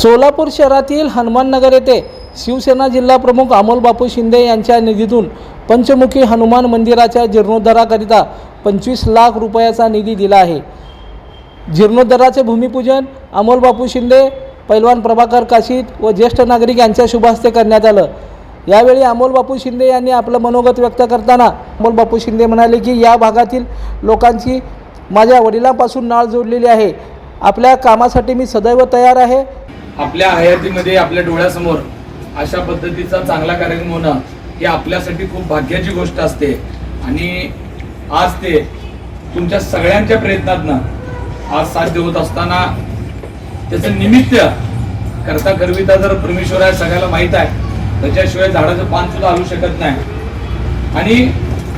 सोलापूर शहरातील हनुमाननगर येथे शिवसेना जिल्हाप्रमुख अमोलबापू अमोल बापू शिंदे यांच्या निधीतून पंचमुखी हनुमान मंदिराच्या जीर्णोद्धाराकरिता पंचवीस लाख रुपयाचा निधी दिला आहे. जीर्णोद्धाराचे भूमिपूजन अमोल बापू शिंदे पैलवान प्रभाकर काशीद व ज्येष्ठ नागरिक यांच्या शुभहस्ते करण्यात आलं. यावेळी अमोल बापू शिंदे यांनी आपलं मनोगत व्यक्त करताना अमोल बापू शिंदे म्हणाले की या भागातील लोकांची माझ्या वडिलांपासून नाळ जोडलेली आहे. आपल्या कामासाठी मी सदैव तयार आहे. आपल्या हयातीमध्ये आपल्या डोळ्यासमोर अशा पद्धतीचा चांगला कार्यक्रम होणं ही आपल्यासाठी खूप भाग्याची गोष्ट असते. आणि आज ते तुमच्या सगळ्यांच्या प्रयत्नातनं आज साध्य होत असताना त्याचं निमित्त करता करविता जर परमेश्वर आहे सगळ्याला माहीत आहे. त्याच्याशिवाय झाडाचं पान सुद्धा हलू शकत नाही. आणि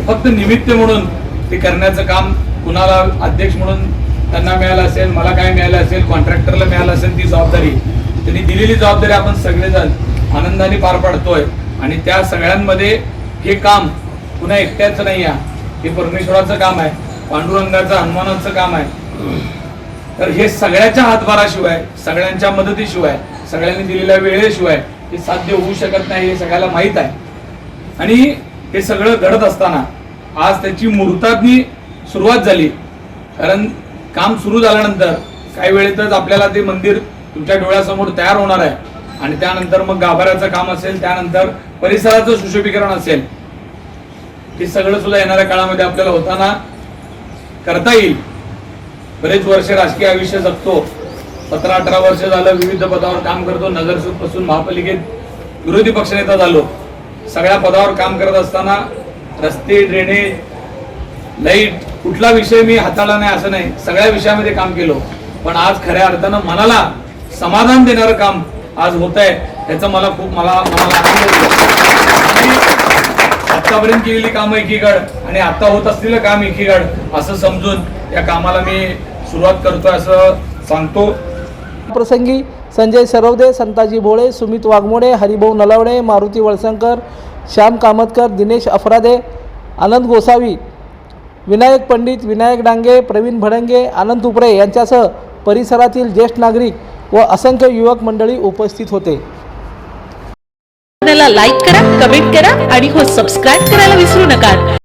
फक्त निमित्त म्हणून ते करण्याचं काम कुणाला अध्यक्ष म्हणून त्यांना मिळालं असेल मला काय मिळालं असेल कॉन्ट्रॅक्टरला मिळालं असेल ती जबाबदारी. त्यांनी दिलेली जबाबदारी आपण सगळेजण आनंदाने पार पाडतोय. आणि त्या सगळ्यांमध्ये हे काम पुन्हा एकट्याचं नाही आहे. हे परमेश्वराचं काम आहे. पांडुरंगाचं हनुमानाचं काम आहे. तर हे सगळ्याच्या हातभाराशिवाय सगळ्यांच्या मदतीशिवाय सगळ्यांनी दिलेल्या वेळेशिवाय हे साध्य होऊ शकत नाही हे सगळ्याला माहीत आहे. आणि हे सगळं घडत असताना आज त्याची मुहूर्तातनी सुरुवात झाली. कारण काम सुरू झाल्यानंतर काही वेळेतच आपल्याला ते मंदिर तुमच्या डोळ्यासमोर तयार होणार आहे. आणि त्यानंतर मग गाभाऱ्याचं काम असेल त्यानंतर परिसराचं सुशोभीकरण असेल. हे सगळं सुद्धा येणाऱ्या काळामध्ये आपल्याला होताना करता येईल. बरेच वर्ष राजकीय आयुष्य जगतो. सतरा अठरा वर्ष झालं विविध पदावर काम करतो. नगरसेवकपासून महापालिकेत विरोधी पक्षनेता झालो. सगळ्या पदावर काम करत असताना रस्ते ड्रेनेज लाइट कुठला विषय मी हाताळला नाही असं नाही. सगळ्या विषयामध्ये काम केलो. पण आज खऱ्या अर्थानं मनाला समाधान देणारं काम आज होत आहे त्याचा मला खूप मला मनाला आनंद आतापर्यंत केलेली कामं एकीकड आणि आता होत असलेलं काम एकीकड असं समजून या कामाला मी सुरुवात करतोय असं सांगतो. प्रसंगी संजय सरवदे संताजी भोळे सुमित वाघमोडे हरिभाऊ नलावडे मारुती वळसंकर श्याम कामतकर दिनेश अफरादे आनंद गोसावी विनायक पंडित विनायक डांगे प्रवीण भडंगे आनंद उपरे यांच्यासह परिसरातील ज्येष्ठ नागरिक व असंख्य युवक मंडळी उपस्थित होते. चॅनलला लाईक करा कमेंट करा आणि हो सबस्क्राईब करायला विसरू नका.